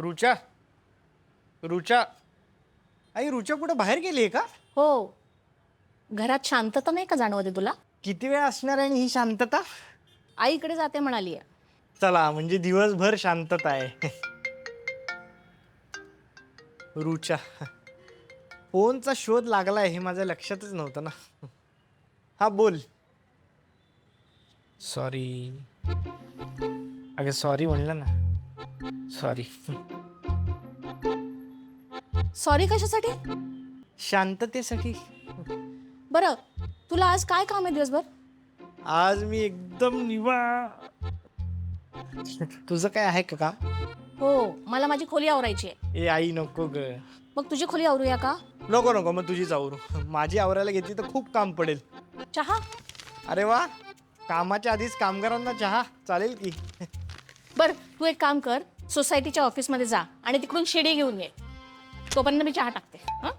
रुचा? रुचा? आई रुचा कुठं? बाहेर गेली आहे का? हो. घरात शांतता नाही का जाणवते तुला? किती वेळ असणार आहे आणि ही शांतता? आईकडे जाते म्हणाली आहे चला म्हणजे दिवसभर शांतता आहे. रुचा. फोनचा शोध लागलाय हे माझ्या लक्षातच नव्हतं ना. हा बोल. सॉरी. अगं सॉरी म्हणलं ना. सॉरी सॉरी कशासाठी? शांततेसाठी. बरं तुला आज काय काम आहे दिवसभर? आज मी एकदम निवा तुझं काय आहे का काम? हो मला माझी खोली आवरायची आहे. ए आई नको ग. मग तुझी खोली आवरूया का? नको नको मग तुझीच आवरू. माझी आवरायला घेतली तर खूप काम पडेल. चहा? अरे वा कामाच्या आधीच कामगारांना चहा. चालेल की? बर तू एक काम कर सोसायटीच्या ऑफिसमध्ये जा आणि तिकडून शिडी घेऊन ये तोपर्यंत मी चहा टाकते हं?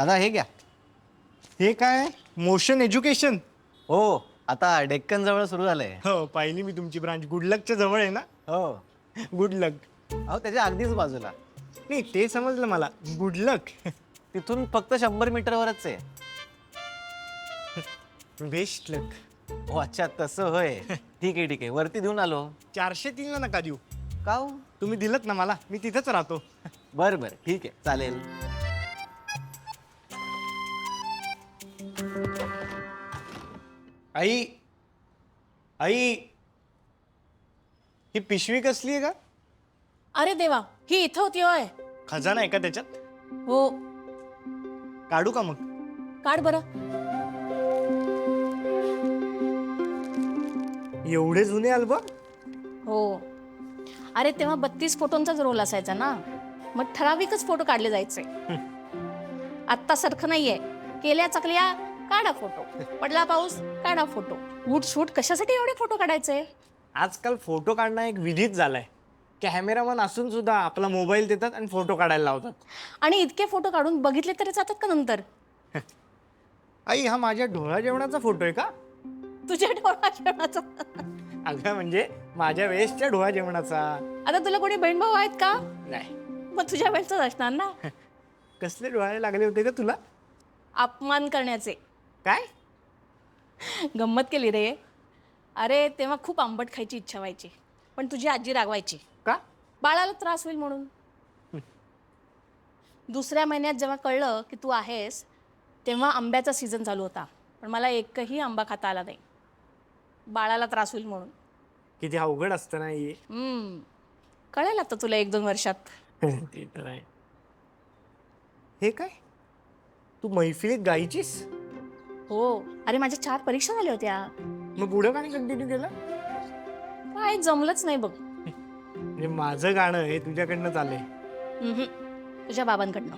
दादा हे घ्या. हे काय? मोशन एज्युकेशन हो आता डेक्कन जवळ सुरू झालंय. हो पाहिली मी तुमची ब्रांच गुडलकच्या जवळ आहे ना? हो. गुड लक अहो त्याच्या अगदीच बाजूला. नाही ते समजलं मला. गुड लक तिथून फक्त शंभर मीटरवरच आहे. बेस्ट लक हो अच्छा तसं होय. ठीक आहे ठीक आहे. वरती देऊन आलो. चारशे तीनला नका देऊ. का हो? तुम्ही दिलत ना मला. मी तिथंच राहतो. बर बर. ठीक आहे. चालेल. आई आई ही पिशवी कसली आहे का? अरे देवा ही इथं होती होय. खजाना आहे का त्याच्यात? हो. काढू का मग? काढ बरं. एवढे जुने अल्बम हो. अरे तेव्हा बत्तीस फोटोंचाच रोल असायचा ना. मग ठराविकच फोटो काढले जायचे. आत्ता सारखं नाहीये. केल्या चकल्या काढा फोटो. पडला पाऊस काढा फोटो. वूट शूट कशासाठी एवढे फोटो काढायचे? आजकाल फोटो काढणं एक विधीच झालाय. कॅमेरामन असून सुद्धा आपला मोबाईल देतात आणि फोटो काढायला लावतात. आणि इतके फोटो काढून बघितले तरी जातात का नंतर? आई हा माझ्या डोळा जेवणाचा फोटो आहे का? तुझ्या डोळा जेवणाचा. अगं म्हणजे माझ्या वेळेसच्या डोळा जेवणाचा. आता तुला कोणी बहीण भाऊ आहेत का? नाही. मग तुझ्या वेळचाच असणार ना? कसले डोळ्याला लागले होते का तुला? अपमान करण्याचे. काय? गंमत केली रे. अरे तेव्हा खूप आंबट खायची इच्छा व्हायची. पण तुझी आजी रागवायची. का? बाळाला त्रास होईल म्हणून. दुसऱ्या महिन्यात जेव्हा कळलं की तू आहेस तेव्हा आंब्याचा सीझन चालू होता. पण मला एकही आंबा खाता आला नाही. बाळाला त्रास होईल म्हणून. किती अवघड असतं ना हे. हम्म. कळेल आता तुला एक दोन वर्षात. ते तर आहे. हे काय? तू मैफिलीत गायचीस? हो. अरे माझ्या चार परीक्षा झाल्या होत्या. मग पुढं का नाही कंटिन्यू केलं? काय जमलंच नाही बघ. म्हणजे माझं गाणं हे तुझ्याकडनं चाललंय उम्हम. तुझ्या बाबांकडनं.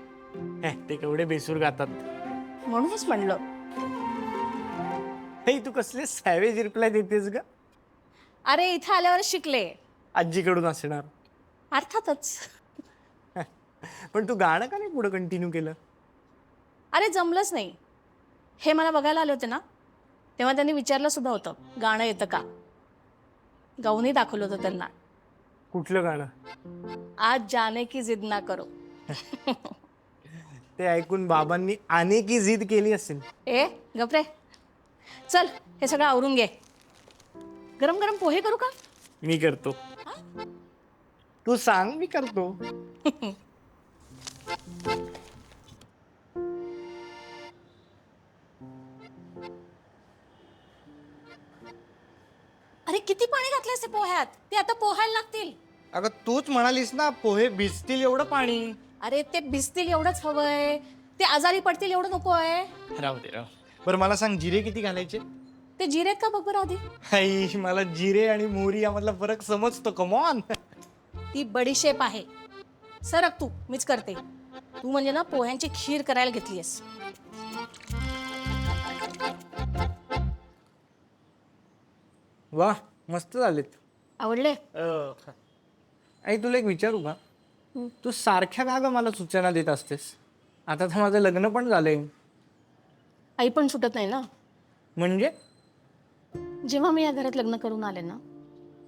हे, ते केवढे बेसूर गातात. म्हणूनच म्हणलं. हे तू कसले सॅवेज रिप्लाय देतेस ग? अरे इथं आल्यावर शिकले. आजीकडून असणार. अर्थातच. पण तू गाणं का नाही पुढं कंटिन्यू केलं? अरे जमलंच नाही. हे मला बघायला आले होते ना तेव्हा त्यांनी विचारलं सुद्धा होतं गाणं येतं का? गाऊनही दाखवलं होतं त्यांना. कुठलं गाणं? आज जाने की जिद ना करो. ते ऐकून बाबांनी आने की जिद केली असेल. ए गपरे चल हे सगळं आवरून घे. गरम गरम पोहे करू का? मी करतो. तू सांग मी करतो. कसे पोह्यात? ते आता पोहायला लागतील. अगं तूच म्हणालीस ना पोहे भिजतील एवढं पाणी. अरे ते भिजतील एवढंच हवंय. ते आजारी पडतील एवढं नको आहे. राहू दे राहू बरं मला सांग जिरे किती घालायचे? ते जिरेत का? बघ बरं मला जिरे आणि मोहरी यामधला फरक समजतो कमॉन ती बडीशेप आहे. सरक तू मीच करते. तू म्हणजे ना पोह्यांची खीर करायला घेतलीस वा मस्त झालेत. आवडले? आई तुला एक विचारू का? तू सारख्या का ग मला सूचना देत असतेस. आता तर माझं लग्न पण झालंय. आई पण सुटत नाही ना? म्हणजे? जेव्हा मी या घरात लग्न करून आले ना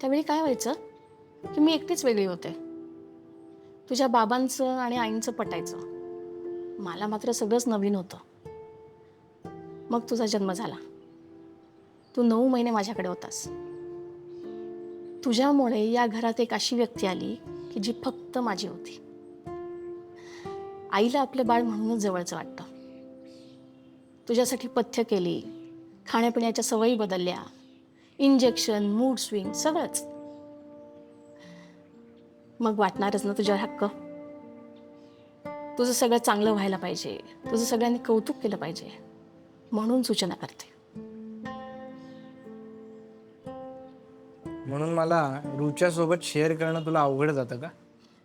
त्यावेळी काय व्हायचं? की मी एकटीच वेगळी होते. तुझ्या बाबांचं आणि आईंचं पटायचं. मला मात्र सगळंच नवीन होतं. मग तुझा जन्म झाला. तू नऊ महिने माझ्याकडे होतास. तुझ्यामुळे या घरात एक अशी व्यक्ती आली की जी फक्त माझी होती. आईला आपलं बाळ म्हणूनच जवळचं वाटतं. तुझ्यासाठी पथ्य केली खाण्यापिण्याच्या सवयी बदलल्या इंजेक्शन मूड स्विंग सगळंच. मग वाटणारच ना तुझ्यावर हक्क? तुझं सगळं चांगलं व्हायला पाहिजे तुझं सगळ्यांनी कौतुक केलं पाहिजे म्हणून सूचना करते. म्हणून मला रुच्या सोबत शेअर करणं तुला अवघड जातं का?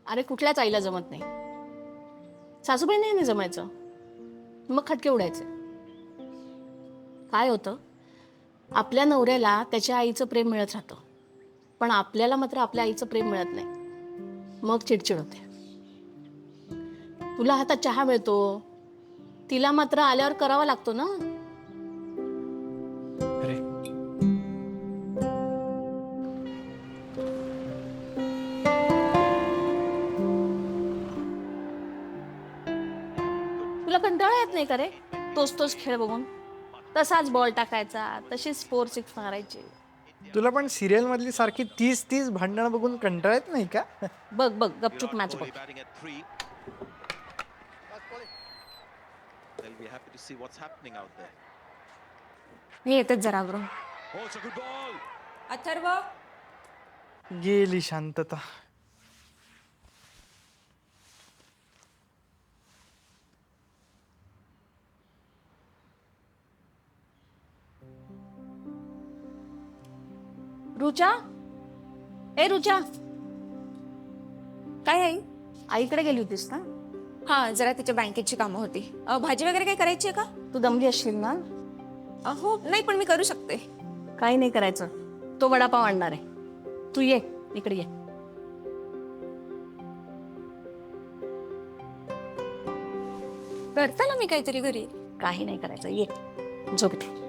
अरे कुठल्याच आईला जमत नाही. सासूबाई नाही नाही जमायचं. मग खटके उडायचे. काय होतं? आपल्या नवऱ्याला त्याच्या आईचं प्रेम मिळत राहतं. पण आपल्याला मात्र आपल्या आईचं प्रेम मिळत नाही. मग चिडचिड होते. तुला हातात चहा मिळतो. तिला मात्र आल्यावर करावा लागतो ना? का रे? तोच तोच खेळ बघून. तसाच बॉल टाकायचा तशीच फोर सिक्स मारायची. तुला पण सिरियल मधली सारखी तीस तीस भांडणं बघून कंटाळत नाही का? बघ बघ गपचूप मॅच बघ. Kohli batting at three. They'll be happy to see what's happening out there. मी येतेच जरा बरो Oh, it's a good ball. Atharva? गेली शांतता. रुचा? ए रुचा. काय आई? आईकडे गेली होतीस ना हा जरा तिच्या बँकेची कामं होती. अ, भाजी वगैरे काही करायची आहे का? तू दमली असशील ना? अ, हो नाही पण मी करू शकते. काही नाही करायचं. तो वडापाव आणणार आहे. तू ये इकडे ये. करता ना मी काहीतरी घरी? काही नाही करायचं. ये. झोप इथे.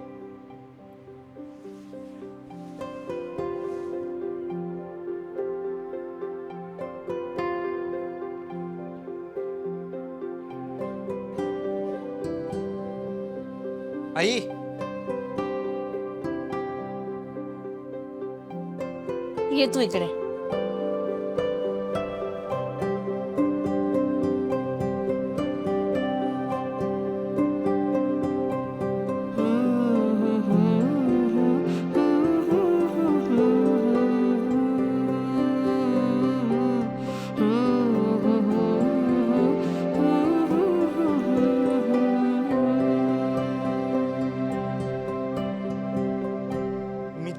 आई. ये तू इकडे.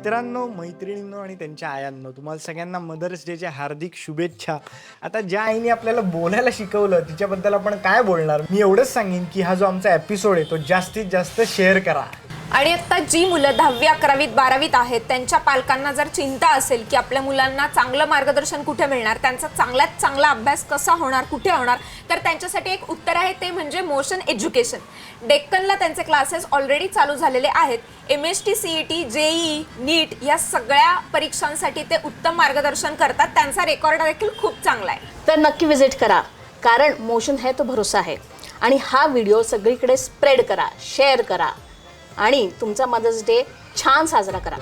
मित्रांनो मैत्रिणींनो आणि त्यांच्या आयांनो तुम्हाला सगळ्यांना मदर्स डेच्या हार्दिक शुभेच्छा. आता ज्या आईने आपल्याला बोलायला शिकवलं तिच्याबद्दल आपण काय बोलणार? मी एवढंच सांगेन की हा जो आमचा एपिसोड आहे तो जास्तीत जास्त शेअर करा. आणि आता जी मुलं दहावी अकरावीत बारावीत आहेत त्यांच्या पालकांना जर चिंता असेल की आपल्या मुलांना चांगलं मार्गदर्शन कुठे मिळणार त्यांचा चांगल्यात चांगला अभ्यास कसा होणार कुठे होणार तर त्यांच्यासाठी एक उत्तर आहे ते म्हणजे मोशन एज्युकेशन डेक्कनला त्यांचे क्लासेस ऑलरेडी चालू झालेले आहेत. M S T C E T JEE NEET या सगळ्या परीक्षांसाठी ते उत्तम मार्गदर्शन करतात. त्यांचा रेकॉर्ड देखील खूप चांगला आहे. तर नक्की व्हिजिट करा कारण मोशन है तो भरोसा आहे. आणि हा व्हिडिओ सगळीकडे स्प्रेड करा शेअर करा. आणि तुमचा मदर्स डे छान साजरा करा.